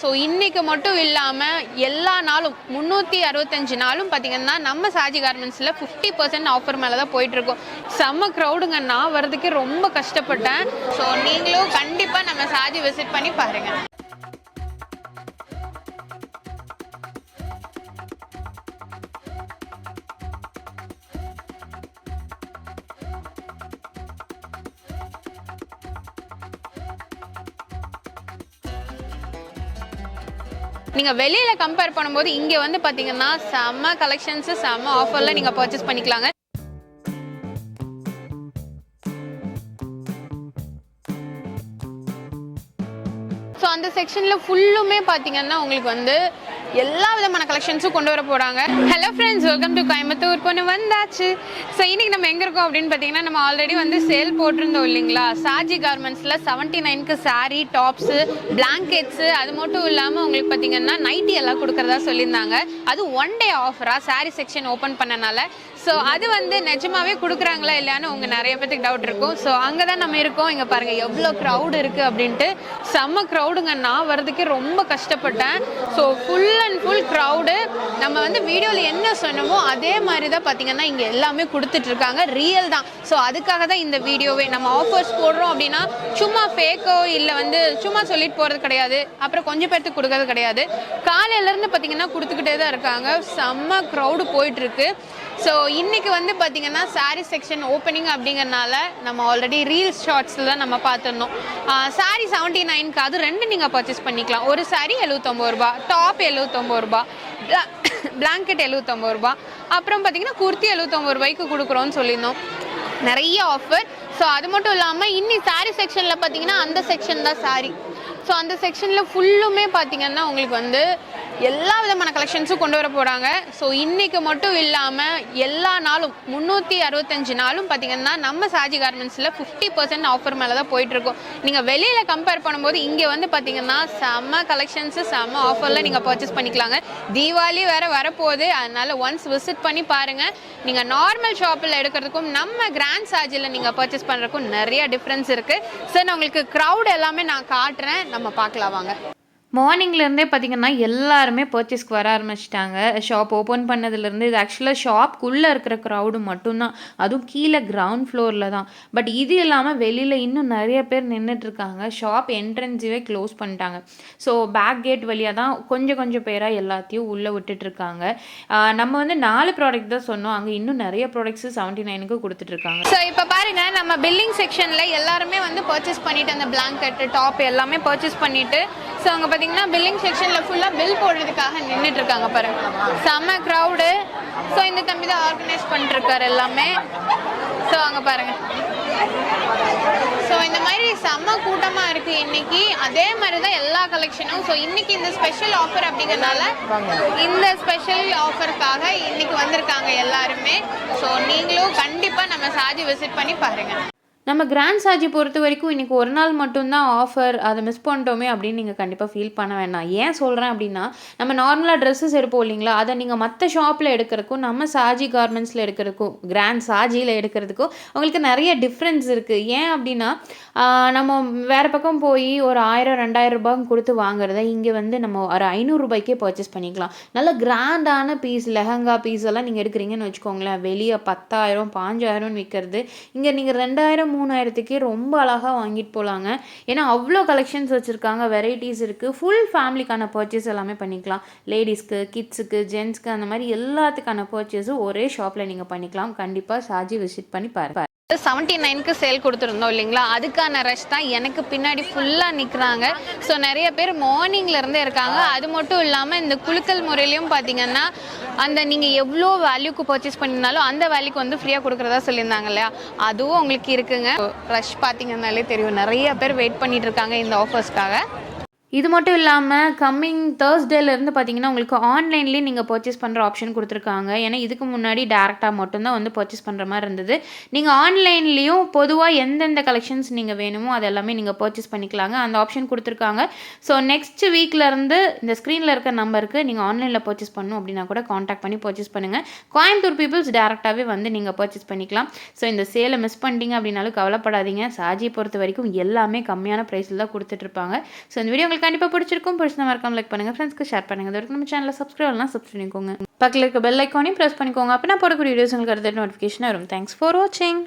So இன்னைக்கு மட்டும் இல்லாமல் எல்லா நாளும் முந்நூற்றி அறுபத்தஞ்சு நாளும் பார்த்தீங்கன்னா நம்ம சாஜி கார்மெண்ட்ஸில் ஃபிஃப்டி பர்சன்ட் ஆஃபர் மேலே தான் போயிட்டுருக்கோம். செம்ம க்ரௌடுங்க நான் வரதுக்கு ரொம்ப கஷ்டப்பட்டேன். ஸோ நீங்களும் கண்டிப்பாக நம்ம சாஜி விசிட் பண்ணி பாருங்கள் நீங்கள் வெளியில் கம்பேர் பண்ணும்போது இங்கே வந்து பார்த்தீங்கன்னா செம்ம கலெக்ஷன்ஸு செம்ம ஆஃபரில் நீங்கள் பர்ச்சேஸ் பண்ணிக்கலாங்க. ஸோ அந்த செக்ஷனில் ஃபுல்லுமே பார்த்தீங்கன்னா உங்களுக்கு வந்து எல்லா விதமான கலெக்ஷன்ஸும் கொண்டு வர போகிறாங்க hello friends welcome to Coimbatore பொண்ணு வந்தாச்சு. ஸோ இன்னைக்கு நம்ம எங்கே இருக்கோம் அப்படின்னு பார்த்தீங்கன்னா நம்ம ஆல்ரெடி வந்து சேல் போட்டிருந்தோம் இல்லைங்களா? சாஜி கார்மெண்ட்ஸில் செவன்ட்டி நைனுக்கு சாரீ டாப்ஸு பிளாங்கெட்ஸு அது மட்டும் இல்லாமல் உங்களுக்கு பார்த்தீங்கன்னா நைட்டி எல்லாம் கொடுக்குறதா சொல்லியிருந்தாங்க. அது ஒன் டே ஆஃபராக சாரீ செக்ஷன் ஓப்பன் பண்ணனால ஸோ அது வந்து நிஜமாவே கொடுக்குறாங்களா இல்லையான்னு உங்கள் நிறைய பேத்துக்கு டவுட் இருக்கும். ஸோ அங்கே தான் நம்ம இருக்கோம். இங்கே பாருங்கள் எவ்வளோ க்ரௌடு இருக்குது அப்படின்ட்டு. செம்ம க்ரௌடுங்க நான் வர்றதுக்கே ரொம்ப கஷ்டப்பட்டேன். So full and full crowd நம்ம வந்து வீடியோவில் என்ன சொன்னோமோ அதே மாதிரி தான் பார்த்தீங்கன்னா இங்கே எல்லாமே கொடுத்துட்டு இருக்காங்க ரியல் தான். ஸோ அதுக்காக தான் இந்த வீடியோவே நம்ம ஆஃபர்ஸ் போடுறோம் அப்படின்னா சும்மா ஃபேக்கோ இல்லை வந்து சும்மா சொல்லிட்டு போகிறது கிடையாது. அப்புறம் கொஞ்சம் பேர்த்துக்கு கொடுக்கறது கிடையாது. காலையிலேருந்து பார்த்தீங்கன்னா கொடுத்துக்கிட்டே தான் இருக்காங்க. செம்ம க்ரௌடு போயிட்டுருக்கு ஸோ இன்றைக்கி வந்து பார்த்திங்கன்னா saree செக்ஷன் ஓப்பனிங் அப்படிங்கிறனால நம்ம ஆல்ரெடி ரீல்ஸ் ஷார்ட்ஸில் தான் நம்ம பார்த்துருந்தோம் saree செவன்ட்டி நைனுக்கு அது ரெண்டு நீங்கள் பர்ச்சேஸ் பண்ணிக்கலாம். ஒரு சாரீ எழுபத்தொம்பது ரூபா டாப் எழுபத்தொம்பது ரூபா பிளாங்கெட் எழுபத்தொம்பது ரூபா. அப்புறம் பார்த்தீங்கன்னா குர்த்தி எழுபத்தொம்பது ரூபாய்க்கு கொடுக்குறோன்னு சொல்லியிருந்தோம். நிறைய ஆஃபர் ஸோ அது மட்டும் இல்லாமல் இன்னி saree செக்ஷனில் பார்த்தீங்கன்னா அந்த செக்ஷன் தான் saree. ஸோ அந்த செக்ஷனில் ஃபுல்லுமே பார்த்தீங்கன்னா உங்களுக்கு வந்து எல்லா விதமான கலெக்ஷன்ஸும் கொண்டு வர போகிறாங்க ஸோ இன்றைக்கு மட்டும் இல்லாமல் எல்லா நாளும் முந்நூற்றி அறுபத்தஞ்சு நாளும் பார்த்தீங்கன்னா நம்ம சாஜி கார்மெண்ட்ஸில் ஃபிஃப்டி பர்சன்ட் ஆஃபர் மேலே தான் போயிட்டுருக்கோம். நீங்கள் வெளியில் கம்பேர் பண்ணும்போது இங்கே வந்து பார்த்தீங்கன்னா செம்ம கலெக்ஷன்ஸு செம்ம ஆஃபரில் நீங்கள் பர்ச்சேஸ் பண்ணிக்கலாங்க. தீபாவளி வேறு வரப்போகுது. அதனால் ஒன்ஸ் விசிட் பண்ணி பாருங்கள் நீங்கள் நார்மல் ஷாப்பில் எடுக்கிறதுக்கும் நம்ம கிராண்ட் சாஜியில் நீங்கள் பர்ச்சேஸ் பண்ணுறதுக்கும் நிறைய டிஃப்ரென்ஸ் இருக்குது சார் நான் உங்களுக்கு க்ரௌட் எல்லாமே நான் காட்டுறேன். நம்ம பார்க்கலாம் வாங்க. மார்னிங்லேருந்தே பார்த்தீங்கன்னா எல்லாருமே பர்ச்சேஸ்க்கு வர ஆரம்பிச்சிட்டாங்க. ஷாப் ஓப்பன் பண்ணதுலேருந்து இது ஆக்சுவலாக ஷாப்குள்ளே இருக்கிற க்ரௌடு மட்டும்தான். அதுவும் கீழே கிரவுண்ட் ஃப்ளோரில் தான். பட் இது இல்லாமல் வெளியில் இன்னும் நிறைய பேர் நின்றுட்டுருக்காங்க ஷாப் என்ட்ரன்ஸிவே க்ளோஸ் பண்ணிட்டாங்க. ஸோ பேக் கேட் வழியாக தான் கொஞ்சம் கொஞ்சம் பேராக எல்லாத்தையும் உள்ளே விட்டுட்ருக்காங்க நம்ம வந்து நாலு ப்ராடக்ட் தான் சொன்னோம். அங்கே இன்னும் நிறைய ப்ராடக்ட்ஸு செவன்ட்டி நைனுக்கு கொடுத்துட்ருக்காங்க ஸோ இப்போ பாருங்கள் நம்ம பில்லிங் செக்ஷனில் எல்லாருமே வந்து பர்ச்சேஸ் பண்ணிவிட்டு அந்த பிளாங்கெட்டு டாப் எல்லாமே பர்ச்சேஸ் பண்ணிட்டு ஸோ அங்கே பார்த்தீங்கன்னா பார்த்தீங்கன்னா பில்லிங் செக்ஷனில் ஃபுல்லாக பில் போடுறதுக்காக நின்றுட்டு இருக்காங்க பாருங்க செம்ம க்ரௌடு ஸோ இந்த தம்பி தான் ஆர்கனைஸ் பண்ணிட்டுருக்காரு எல்லாமே. ஸோ அங்கே பாருங்க. ஸோ இந்த மாதிரி செம்ம கூட்டமாக இருக்கு இன்னைக்கு. அதே மாதிரி தான் எல்லா கலெக்ஷனும் ஸோ இன்னைக்கு இந்த ஸ்பெஷல் ஆஃபர் அப்படிங்கறனால இந்த ஸ்பெஷல் ஆஃபருக்காக இன்னைக்கு வந்திருக்காங்க எல்லாருமே. ஸோ நீங்களும் கண்டிப்பாக நம்ம சாஜி விசிட் பண்ணி பாருங்க. நம்ம கிராண்ட் சாஜி பொறுத்த வரைக்கும் இன்றைக்கி ஒரு நாள் மட்டும்தான் ஆஃபர் அதை மிஸ் பண்ணிட்டோமே அப்படின்னு நீங்கள் கண்டிப்பாக ஃபீல் பண்ண வேண்டாம். ஏன் சொல்கிறேன் அப்படின்னா நம்ம நார்மலாக ட்ரெஸ்ஸஸ் எடுப்போம் இல்லைங்களா? அதை நீங்கள் மற்ற ஷாப்பில் எடுக்கிறதுக்கும் நம்ம சாஜி கார்மெண்ட்ஸில் எடுக்கிறதுக்கும் கிராண்ட் சாஜியில் எடுக்கிறதுக்கும் உங்களுக்கு நிறைய டிஃப்ரென்ஸ் இருக்குது ஏன் அப்படின்னா நம்ம வேறு பக்கம் போய் ஒரு ஆயிரம் ரெண்டாயிரம் ரூபாய் கொடுத்து வாங்குறத இங்கே வந்து நம்ம ஒரு ஐநூறுரூபாய்க்கே பர்ச்சேஸ் பண்ணிக்கலாம். நல்ல கிராண்டான பீஸ் லெஹங்கா பீஸ் எல்லாம் நீங்கள் எடுக்கிறீங்கன்னு வச்சுக்கோங்களேன். வெளியே பத்தாயிரம் பாஞ்சாயிரம்னு விற்கிறது இங்கே நீங்கள் ரெண்டாயிரம் மூணாயிரத்துக்கே ரொம்ப அழகாக வாங்கிட்டு போகலாங்க ஏன்னா அவ்வளோ கலெக்ஷன்ஸ் வச்சுருக்காங்க வெரைட்டிஸ் இருக்குது ஃபுல் ஃபேமிலிக்கான பர்ச்சேஸ் எல்லாமே பண்ணிக்கலாம். லேடிஸ்க்கு கிட்ஸுக்கு ஜென்ஸ்க்கு அந்த மாதிரி எல்லாத்துக்கான பர்ச்சேஸும் ஒரே ஷாப்பில் நீங்கள் பண்ணிக்கலாம். கண்டிப்பாக சாஜி விசிட் பண்ணி பாருங்க செவன்ட்டி நைனுக்கு சேல் கொடுத்துருந்தோம் இல்லைங்களா? அதுக்கான ரஷ் தான் எனக்கு பின்னாடி ஃபுல்லாக நிற்கிறாங்க ஸோ நிறைய பேர் மார்னிங்ல இருந்தே இருக்காங்க. அது மட்டும் இல்லாமல் இந்த குழுக்கள் முறையிலையும் பார்த்தீங்கன்னா அந்த நீங்கள் எவ்வளோ வேல்யூக்கு பர்ச்சேஸ் பண்ணியிருந்தாலும் அந்த வேல்யூக்கு வந்து ஃப்ரீயாக கொடுக்குறதா சொல்லியிருந்தாங்க இல்லையா? அதுவும் உங்களுக்கு இருக்குங்க. ரஷ் பார்த்தீங்கன்னாலே தெரியும். நிறைய பேர் வெயிட் பண்ணிட்டு இருக்காங்க இந்த ஆஃபர்ஸ்க்காக இது மட்டும் இல்லாமல் கம்மிங் தேர்ஸ்டேலேருந்து பார்த்தீங்கன்னா உங்களுக்கு ஆன்லைன்லேயே நீங்கள் பர்ச்சேஸ் பண்ணுற ஆப்ஷன் கொடுத்துருக்காங்க. ஏன்னா இதுக்கு முன்னாடி டேரெக்டாக மட்டும்தான் வந்து பர்ச்சேஸ் பண்ணுற மாதிரி இருந்தது. நீங்கள் ஆன்லைன்லேயும் பொதுவாக எந்தெந்த கலெக்ஷன்ஸ் நீங்கள் வேணுமோ அது எல்லாமே நீங்கள் பர்ச்சேஸ் பண்ணிக்கலாங்க. அந்த ஆப்ஷன் கொடுத்துருக்காங்க. ஸோ நெக்ஸ்ட் வீக்லேருந்து இந்த ஸ்க்ரீனில் இருக்க நம்பருக்கு நீங்கள் ஆன்லைனில் பர்ச்சேஸ் பண்ணணும் அப்படின்னா கூட காண்டாக்ட் பண்ணி பர்ச்சேஸ் பண்ணுங்கள் கோயம்புத்தூர் பீப்புள்ஸ் டேரெக்டாகவே வந்து நீங்கள் பர்ச்சேஸ் பண்ணிக்கலாம். ஸோ இந்த சேலை மிஸ் பண்ணிட்டீங்க அப்படின்னாலும் கவலைப்படாதீங்க. சாஜியை பொறுத்த வரைக்கும் எல்லாமே கம்மியான ப்ரைஸில் தான் கொடுத்துட்ருப்பாங்க ஸோ இந்த வீடியோ உங்களுக்கு கண்டிப்பாக பிடிச்சிருக்கும் பிடிச்சிருந்தா மறக்காம லைக் பண்ணுங்கள் ஃப்ரெண்ட்ஸ்க்கு ஷேர் பண்ணுங்கள் இது வரைக்கும் நம்ம சேனலில் சப்ஸ்கிரைப் பண்ணலாம் சப்ஸ்கிரைப் பண்ணிக்கோங்க. பக்கத்தில் இருக்க பெல் ஐக்கானையும் ப்ரெஸ் பண்ணிக்கோங்க. அப்போ நான் போடக்கூடிய வீடியோஸ் உங்களுக்கு அடுத்த நோட்டிஃபிகேஷன் வரும். தேங்க்ஸ் ஃபார் வாட்சிங்